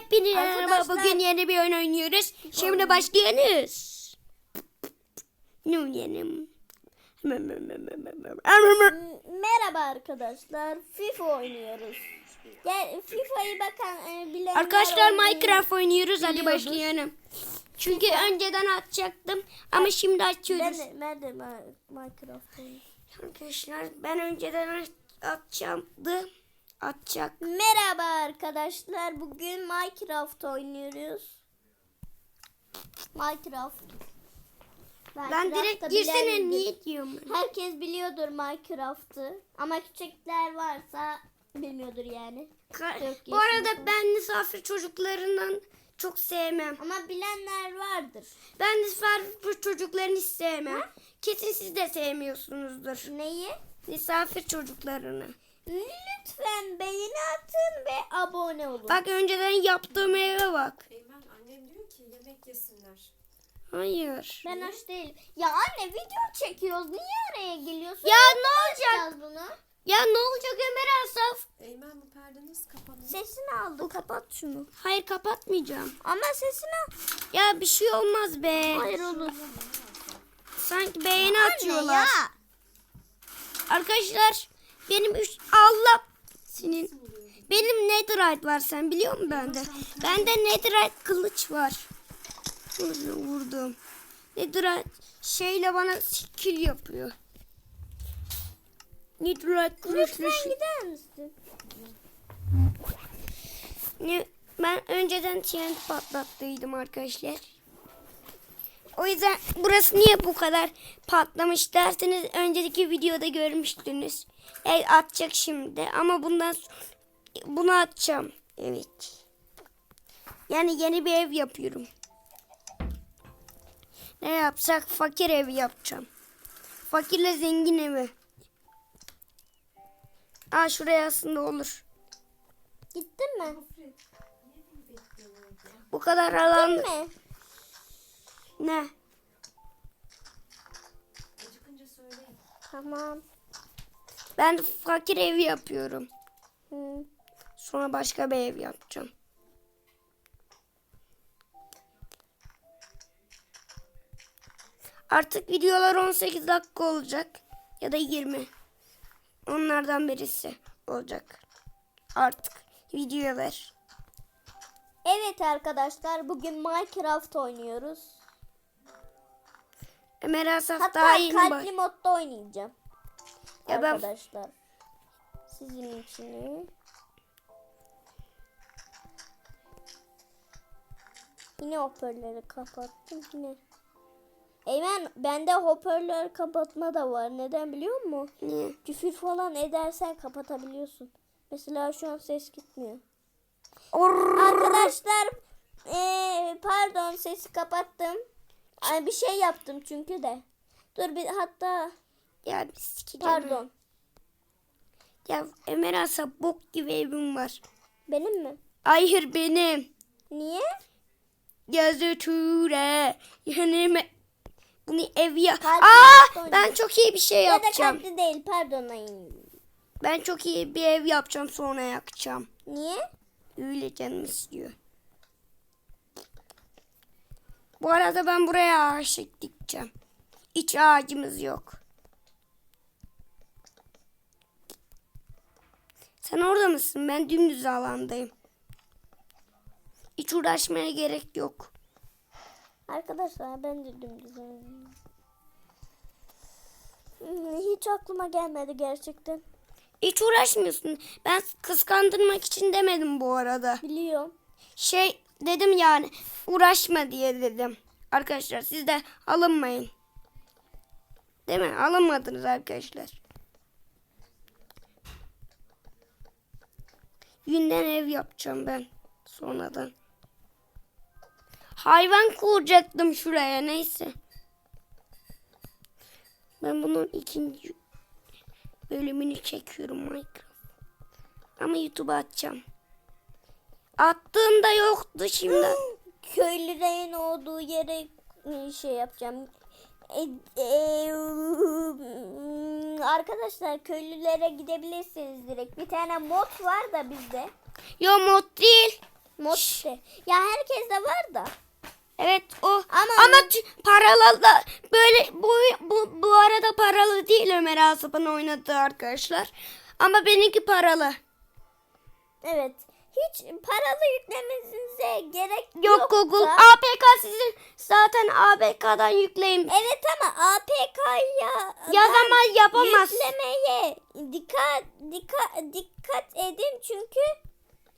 Hepinize merhaba. Bugün yeni bir oyun oynuyoruz. Şimdi başlıyoruz. Ne oynayalım? Merhaba arkadaşlar. FIFA oynuyoruz. Gel FIFA'yı bakan e, bilenler Arkadaşlar oynuyor. Minecraft oynuyoruz. Hadi başlayalım. Çünkü önceden açacaktım ama şimdi Ben açıyoruz. de, ben de Minecraft oynuyorum. Arkadaşlar ben önceden aç- Açacak. Merhaba arkadaşlar. Bugün Minecraft oynuyoruz. Minecraft. Ben Minecraft'ta direkt girsene niye diyorum ben? Herkes biliyordur Minecraft'ı. Ama küçükler varsa bilmiyordur yani. Ka- Çok Bu arada ben misafir çocuklarından çok sevmem. Ama bilenler vardır. Ben misafir çocuklarını hiç sevmem. Kesin siz de sevmiyorsunuzdur. Neyi? Misafir çocuklarını. Lütfen beğeni atın ve abone olun. Bak önceden yaptığım eve bak. Eymen annem diyor ki yemek yesinler. Hayır. Ben aç değilim. Ya anne video çekiyoruz. Niye araya geliyorsun? Ya ne olacak? Bunu. Ya ne olacak Ömer Asaf? Eymen bu perdeniz kapalı. Sesini aldı. Kapat şunu. Hayır kapatmayacağım. Ama sesini al. Ya bir şey olmaz be. Hayır olur. Sanki beğeni Anne atıyorlar. ya. Arkadaşlar benim üç Allah senin benim netherite var sen biliyor musun bende? Bende netherite kılıç var. Vurdum, vurdum. Netherite şeyle bana skill yapıyor. Netherite kılıçla Lütfen gider misin? Ne, ben önceden TNT patlattıydım arkadaşlar. O yüzden burası niye bu kadar patlamış derseniz önceki videoda görmüştünüz. Ev atacak şimdi ama bundan bunu atacağım. Evet. Yani yeni bir ev yapıyorum. Ne yapsak fakir evi yapacağım. Fakirle zengin evi. Aa şuraya aslında olur. Gittin mi? Bu kadar alan Gittin mi? Ne? Acıkınca söyleyin. Tamam. Ben fakir evi yapıyorum. Sonra başka bir ev yapacağım. Artık videolar 18 dakika olacak. Ya da 20. Onlardan birisi olacak. Artık videolar. Evet arkadaşlar bugün Minecraft oynuyoruz. Ömer Asaf Hatta daha baş. kalpli modda oynayacağım. Ya ben- arkadaşlar. Sizin için. Yine hoparlörü kapattım yine. Eymen bende hoparlör kapatma da var. Neden biliyor musun? Niye? Küfür falan edersen kapatabiliyorsun. Mesela şu an ses gitmiyor. Or- Arkadaşlar eee, pardon sesi kapattım. Ay, bir şey yaptım çünkü de. Dur bir hatta Ya bir sikeceğim. pardon. Ya Ömer Asaf bok gibi evim var. Benim mi? Hayır benim. Niye? Yazı ture. Yani bunu ev ya. Kalp Aa ben çok iyi bir şey Ya da yapacağım. kalpli değil pardon. Ben çok iyi bir ev yapacağım sonra yakacağım. Niye? Öyle canım istiyor. Bu arada ben buraya ağaç dikeceğim. Hiç ağacımız yok. Sen orada mısın? Ben dümdüz alandayım. Hiç uğraşmaya gerek yok. Arkadaşlar ben de dümdüz oynuyorum. Hmm, Hiç aklıma gelmedi gerçekten. Hiç uğraşmıyorsun. Ben kıskandırmak için demedim bu arada. Biliyorum. Şey dedim yani uğraşma diye dedim. Arkadaşlar siz de alınmayın. Değil mi? Alınmadınız arkadaşlar. Yünden ev yapacağım ben sonradan. Hayvan kuracaktım şuraya neyse. Ben bunun ikinci bölümünü çekiyorum Minecraft. Ama YouTube'a atacağım. Attığımda yoktu şimdi. Köylülerin olduğu yere e, şey yapacağım. E, e, arkadaşlar köylülere gidebilirsiniz direkt. Bir tane mod var da bizde. Yo mod değil. Mod site. Ya herkes de var da. Evet o Ama- ama, paralı da böyle bu, bu bu arada paralı değil Ömer Asap'ın oynadığı arkadaşlar. Ama benimki paralı. Evet. Hiç paralı yüklemenize gerek yok. Yok Google APK sizin zaten APK'dan yükleyin. Evet ama APK'ya Ya zaman yapamaz. Yüklemeye dikkat dikkat dikkat edin çünkü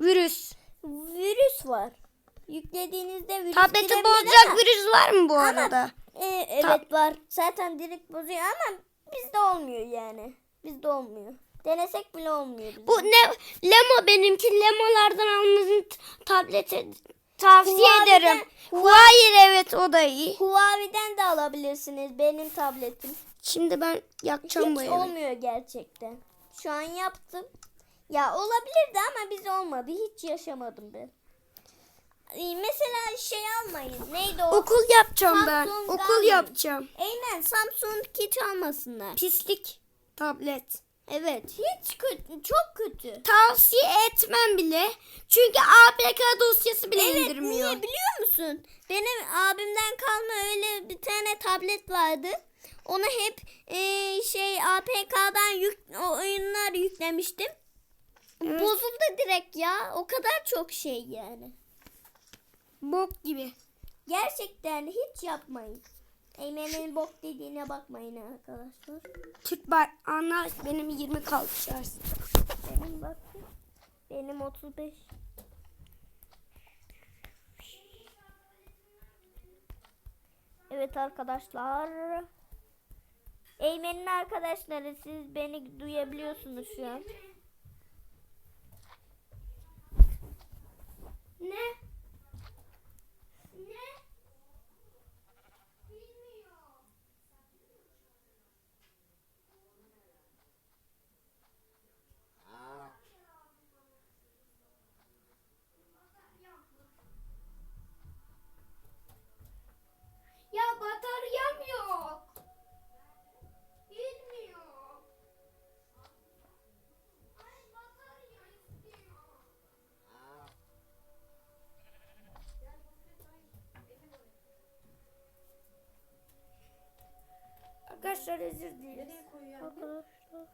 Virüs. virüs var. Yüklediğinizde virüs Tableti bozacak ama- virüs var mı bu ama- arada? E, evet var. Zaten direkt bozuyor ama bizde olmuyor yani. Bizde olmuyor. Denesek bile olmuyor. Bu ne? Lemo benimki. Lemolardan almanızı t- tableti tavsiye Huawei'den- ederim. Hayır evet o da iyi. Huawei'den de alabilirsiniz benim tabletim. Şimdi ben yakacağım bu evi. olmuyor gerçekten. Şu an yaptım. Ya olabilirdi ama biz olmadı. Hiç yaşamadım ben. Ee, Mesela şey almayın. Neydi o? Okul yapacağım ben. Samsung Okul Galaxy. yapacağım. Aynen Samsung hiç almasınlar. Pislik tablet. Evet hiç kötü. Çok kötü. Tavsiye etmem bile. Çünkü APK dosyası bile Evet indirmiyor. niye biliyor musun? Benim abimden kalma öyle bir tane tablet vardı. Ona hep eee, şey APK'dan yük, o oyunlar yüklemiştim. Evet. Bozuldu direkt ya. O kadar çok şey yani. Bok gibi. Gerçekten hiç yapmayın. Eymen'in bok dediğine bakmayın arkadaşlar. Türk bay anla benim 20 kaldı şarj. Benim bak. Benim 35. Evet arkadaşlar. Eymen'in arkadaşları siz beni duyabiliyorsunuz şu an. Ne? Arkadaşlar özür dilerim. Nereye koyuyor? Arkadaşlar.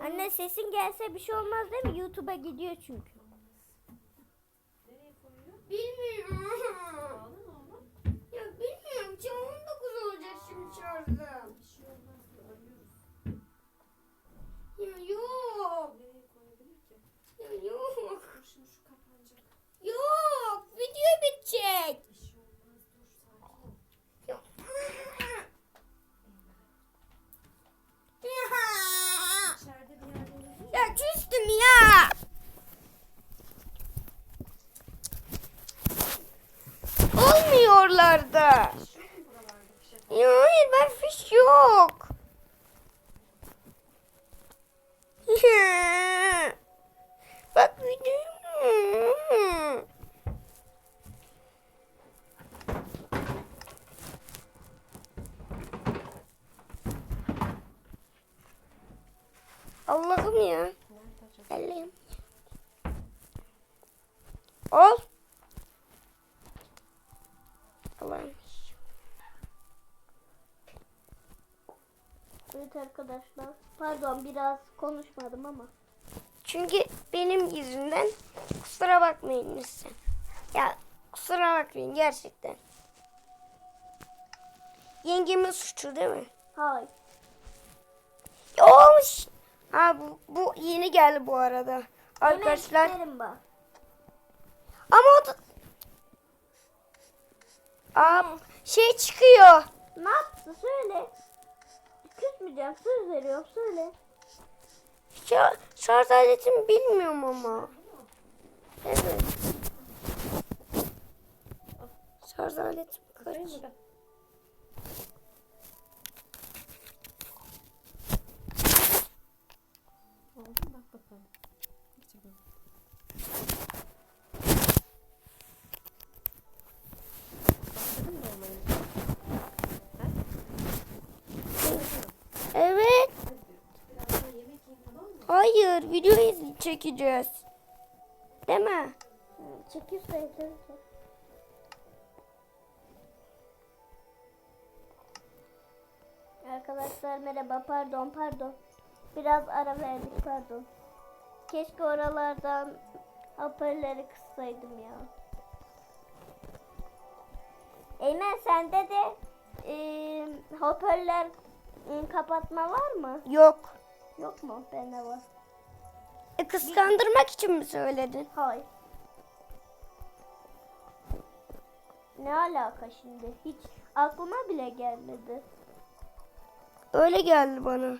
Anne sesin gelse bir şey olmaz değil mi? YouTube'a gidiyor çünkü. Nereye koyuyor? Bilmiyorum. Bağlı mı oğlum? Ya bilmiyorum. Şu 19 olacak şimdi şarjım. Bir şey olmaz. Arıyoruz. Ya yok. Nereye koyabilir ki? Ya yok. Dur şimdi şu kapanacak. Yok. Video bitecek. Bir şey olmaz. Dur sakin ol. Yok. İçeride bir yerde yazıyor. Ya küstüm ya. Olmuyorlar da. Şu mu buralarda bir şey? Ya hayır ben fiş yok. Bak videoyu. Allah'ım ya. Nerede acaba? Elleyim. Ol. Allah'ım. Evet arkadaşlar. Pardon biraz konuşmadım ama. Çünkü benim yüzümden kusura bakmayın lütfen. Ya kusura bakmayın gerçekten. Yengemin suçu değil mi? Hayır. Ya olmuş. Ha bu, bu yeni geldi bu arada. Arkadaşlar. Bak. Ama o da... Aa, şey çıkıyor. Ne yaptı söyle. Küsmeyeceğim söz veriyorum söyle. Şar şarj aletimi bilmiyorum ama. Evet. Şarj aletim kaç? Bak bakalım. Gerçekten. Başladın mı olmaya? Ha? Evet. Hadi biraz daha yemek yiyin tamam mı? Hayır, video iz- çekeceğiz. Değil mi? Sayıları. Arkadaşlar merhaba pardon pardon. Biraz ara verdik pardon. Keşke oralardan hoparlörleri kıssaydım ya. Eymen sende de e, hoparlör e, kapatma var mı? Yok. Yok mu? Bende var. E, kıskandırmak için mi söyledin? Hayır. Ne alaka şimdi? Hiç aklıma bile gelmedi. Öyle geldi bana.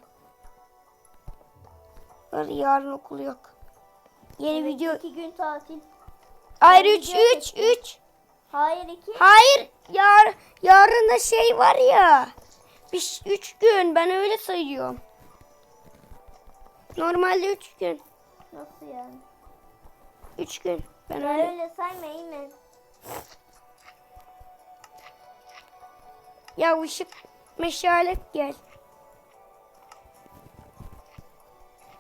Hadi yarın okul yok. Yeni Evet, video. iki gün tatil. Hayır 3 video 3 çektim. 3. Hayır iki. Hayır yar yarın da şey var ya. Bir 3 gün ben öyle sayıyorum. Normalde 3 gün. Nasıl yani? 3 gün. Ben Ya öyle. öyle sayma İmen. Ya ışık meşale gel.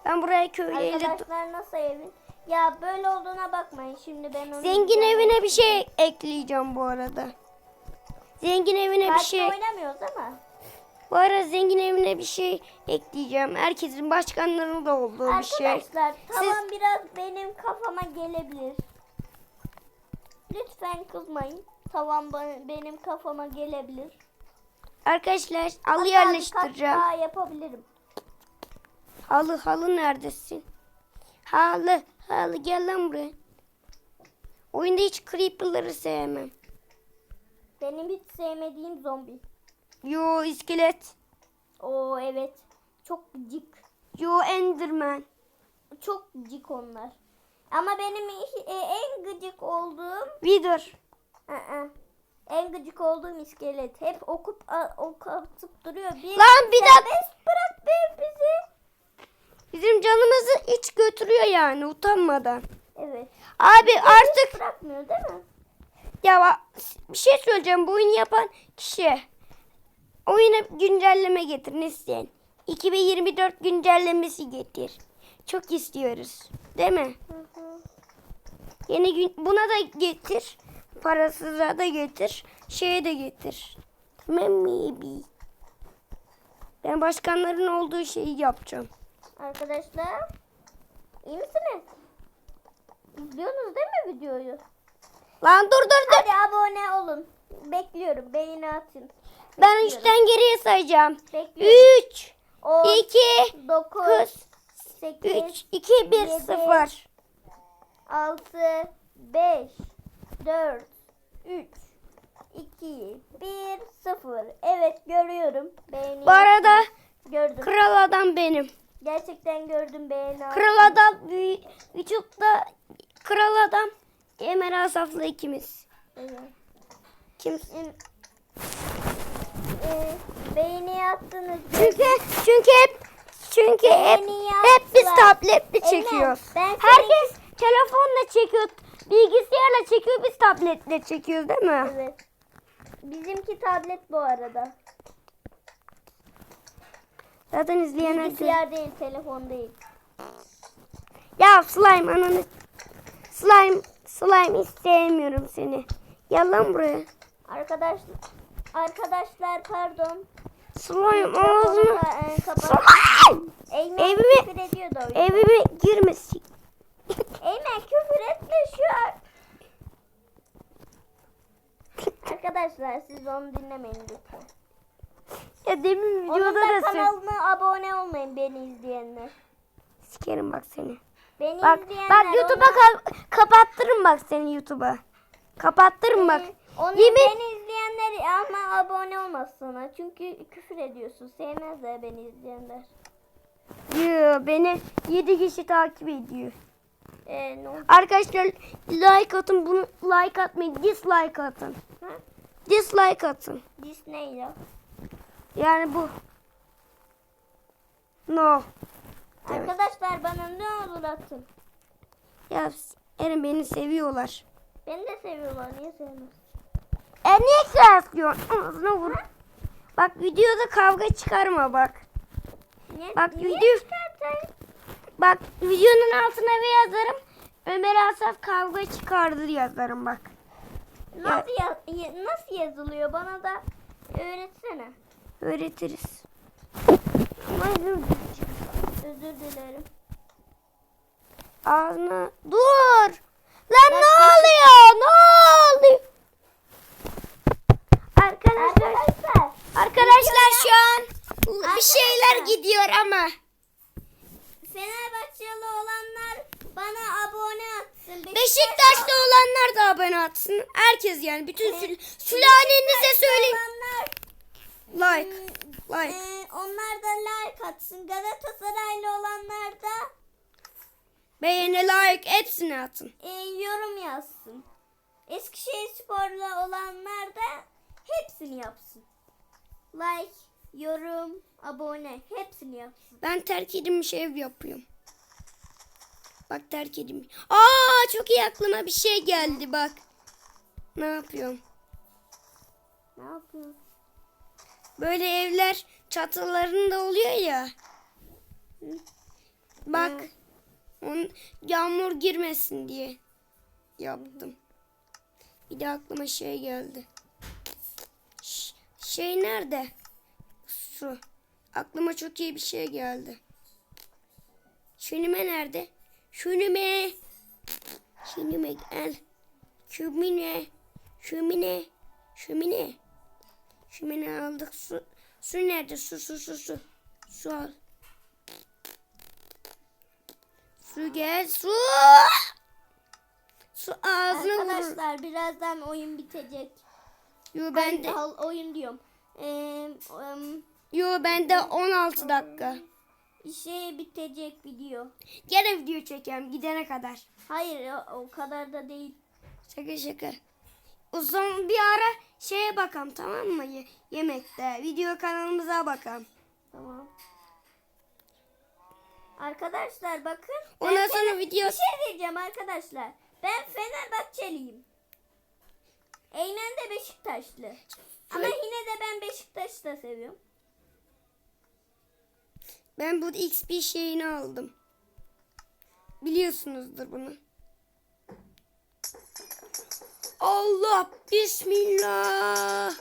Ben buraya köyleri Arkadaşlar nasıl evin? Ya böyle olduğuna bakmayın. Şimdi ben onu... Zengin evine bir şey ekleyeceğim bu arada. Zengin evine bir Parkta şey. oynamıyoruz ama. Bu arada zengin evine bir şey ekleyeceğim. Herkesin başkanlarının da olduğu bir şey. Arkadaşlar tamam biraz benim kafama gelebilir. Lütfen kızmayın. Ba- benim kafama gelebilir. Arkadaşlar halı Hatta yerleştireceğim. daha yapabilirim. Halı halı neredesin? Halı halı gel lan buraya. Oyunda hiç creeper'ları sevmem. Benim hiç sevmediğim zombi. Yo iskelet. Oo evet. Çok gıcık. Yo enderman. Çok gıcık onlar. Ama benim e, en gıcık olduğum Wither. ı-ı, en gıcık olduğum iskelet. Hep okup ok atıp duruyor. Bir Lan bir dakika. bırak be bizi. Bizim canımızı hiç götürüyor yani utanmadan. Evet. Abi artık Bırakmıyor değil mi? Ya bir şey söyleyeceğim. Bu oyunu yapan kişi oyuna güncelleme getir ne isteyen. 2024 güncellemesi getir. Çok istiyoruz. Değil mi? Yeni gün buna da getir. Parasıza da getir. Şeye de getir. Maybe. Ben başkanların olduğu şeyi yapacağım. Arkadaşlar iyi misiniz? İzliyorsunuz değil mi videoyu? Lan dur dur dur. Hadi abone olun. Bekliyorum. Beğeni atın. Ben üçten geriye sayacağım. Bekliyorum. 3, 10, 2, 9, 8, 3, 2, 1, Yedi. 0. 6, 5, 4, 3, 2, 1, 0. Evet görüyorum. Beğeni Bu arada gördüm. kral adam benim. Gerçekten gördüm beğeni. Kral adam vü- vücutta kral adam Emel Asaf'la ikimiz. Evet. Kim? Ee, beğeni attınız. Çünkü çünkü hep çünkü hep hep biz tabletle çekiyoruz. seni- Herkes telefonla çekiyor, bilgisayarla çekiyor, biz tabletle çekiyoruz değil mi? Evet. Bizimki tablet bu arada. Zaten izleyenler de- Bilgisayar değil, telefon değil. Ya slime ananı. Slime slime istemiyorum seni. Gel lan buraya. Arkadaşlar arkadaşlar pardon. Slime ağzını. E. Slime! Evimi- küfür ediyor da o yüzden. Evime girmesin. Eymen küfür etme şu an. Arkadaşlar siz onu dinlemeyin lütfen. Ya demin Onun videoda da da ses. kanalına abone olmayın beni izleyenler. Sikerim bak seni. Beni Bak izleyenler bak YouTube'a ka- kapattırım bak seni YouTube'a. Kapattırım bak. Onu Yemin beni izleyenler ama abone olmaz sana. Çünkü küfür ediyorsun. Sevmezler beni izleyenler. diyor beni 7 kişi takip ediyor. Ee, ne oldu? Arkadaşlar like atın bunu like atmayın dislike atın. Ha? Dislike atın. Disney ya. Yani bu. No. Arkadaşlar bana ne olur atın. Ya Eren beni seviyorlar. Beni de seviyorlar. Niye sevmez? E niye kıyaslıyorsun? Ağzına vur. Bak videoda kavga çıkarma bak. Niye, Bak, video- çıkartayım? Bak videonun altına bir yazarım. Ömer Asaf kavga çıkardı yazarım bak. Nasıl, ya- nasıl yazılıyor? Bana da öğretsene. Öğretiriz. Ama özür Özür dilerim. Ağzına dur. Lan ne oluyor? Ne oluyor? Arkadaşlar Arkadaşlar. arkadaşlar şu an bir şeyler gidiyor ama Fenerbahçeli olanlar bana abone atsın. Beşiktaşlı olanlar da abone atsın. Herkes yani bütün sül sülalenize söyleyin. Like. Like. e, onlar da like atsın. Galatasaraylı olanlar da Beğeni, like hepsini atın. e, yorum yazsın. Eskişehir sporlu olanlar da hepsini yapsın. Like, yorum, abone hepsini yapsın. Ben terk edilmiş ev yapıyorum. Bak terk edilmiş. Aa çok iyi aklıma bir şey geldi bak. Ne yapıyorum? Ne yapıyorsun? Böyle evler çatılarında oluyor ya. Bak. Evet. On, yağmur girmesin diye yaptım. Bir de aklıma şey geldi. Şey nerede? Su. Aklıma çok iyi bir şey geldi. Şunime nerede? Şunime. Şunime gel. Şumine. Şumine. Şumine. Şumine aldık. Su. Su nerede? Su su su su. Su al. Su gel su. Su ağzına vurur. Arkadaşlar birazdan oyun bitecek. Yo ben de, Al, oyun diyorum. Ee, em, yo ben de 16 dakika. şey bitecek video. Gene video çekeceğim gidene kadar. Hayır o, o kadar da değil. Şaka şaka. O zaman bir ara şeye bakalım tamam mı? Ye- yemekte. Video kanalımıza bakalım. Tamam. Arkadaşlar bakın. Ondan sonra Fener- video... Bir şey diyeceğim arkadaşlar. Ben Fenerbahçeliyim. Eymen de Beşiktaşlı. Ama yine de ben Beşiktaş'ı da seviyorum. Ben bu XP şeyini aldım. Biliyorsunuzdur bunu. Allah bismillah.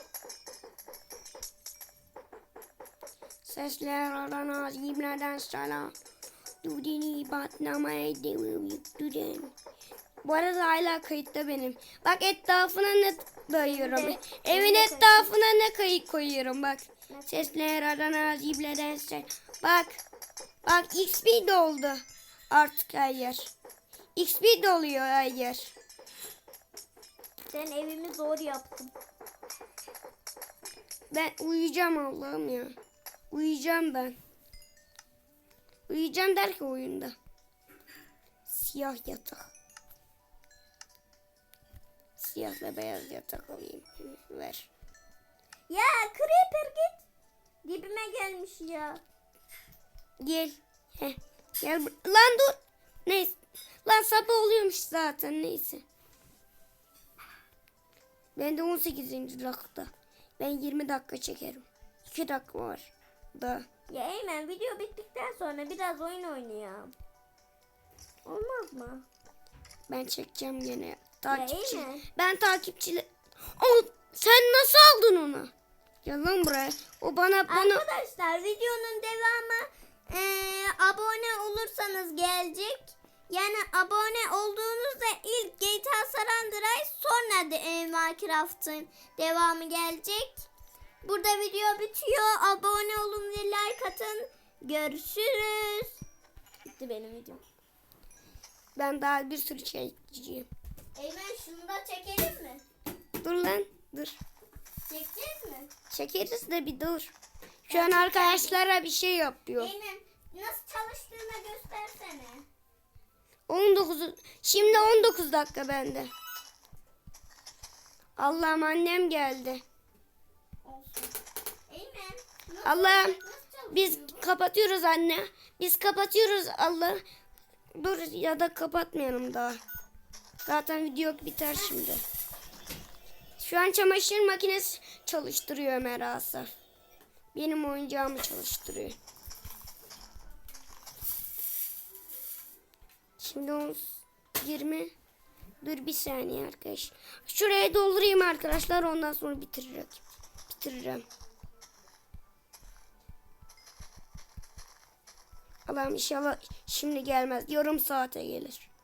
Sesler aran azimlerden selam. Dudini batlamaya devam yüktüden. Bu arada hala kayıtta benim. Bak etrafına ne dayıyorum. Benim de- Evin etrafına ne kayık koyuyorum bak. Sesler aran azimlerden selam. Bak. Bak XP doldu. Artık her yer. XP doluyor her yer. Ben evimi zor yaptım. Ben uyuyacağım Allah'ım ya. Uyuyacağım ben. Uyuyacağım der ki oyunda. Siyah yatak. Siyah ve beyaz yatak alayım. Ver. Ya Creeper git. Dibime gelmiş ya. Gel. Heh. Gel. Lan dur. Neyse. Lan sabah oluyormuş zaten neyse. Ben de 18. dakika. Ben 20 dakika çekerim. 2 dakika var. Da. Ya Eymen video bittikten sonra biraz oyun oynayalım. Olmaz mı? Ben çekeceğim gene. Takipçi. Ben takipçili. O sen nasıl aldın onu? Gel lan buraya. O bana bana Arkadaşlar videonun devamı eee, abone olursanız gelecek. Yani abone olduğunuzda ilk GTA San Andreas sonra de, eee, Minecraft'ın devamı gelecek. Burada video bitiyor. Abone olun ve like atın. Görüşürüz. Bitti benim videom. ben daha bir sürü şey çekeceğim. Eymen şunu da çekelim mi? Dur lan dur. Çekeceğiz mi? Çekeriz de bir dur. Şu an arkadaşlara bir şey yapıyor. Eymen nasıl çalıştığını göstersene. 19 şimdi 19 dakika bende. Allah'ım annem geldi. Olsun. Eymen. nasıl- Allah'ım nasıl çalışıyor? biz kapatıyoruz anne. Biz kapatıyoruz Allah. Dur ya da kapatmayalım daha. Zaten video biter şimdi. Şu an çamaşır makinesi çalıştırıyor Ömer Asaf. Benim oyuncağımı çalıştırıyor. Şimdi onu 120. Dur bir saniye arkadaş. Şuraya doldurayım arkadaşlar ondan sonra bitiririm. Bitiririm. Allah'ım inşallah şimdi gelmez. Yarım saate gelir.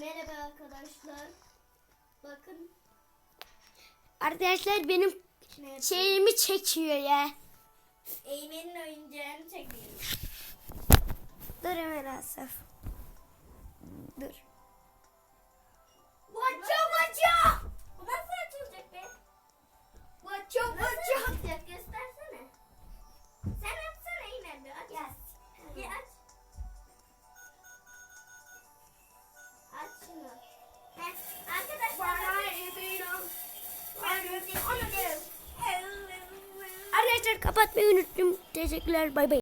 Merhaba arkadaşlar. Bakın Arkadaşlar benim ne şeyimi çekiyor ya. Eymen'in oyuncağını çekiyorum. Dur hemen Asaf. Dur. Vaça vaça! Bu nasıl açılacak be? Vaça vaça! Göstersene. Sen açsana Eymen bir aç. Yes. Bir. Aç Arkadaşlar kapatmayı unuttum. Teşekkürler. Bay bay.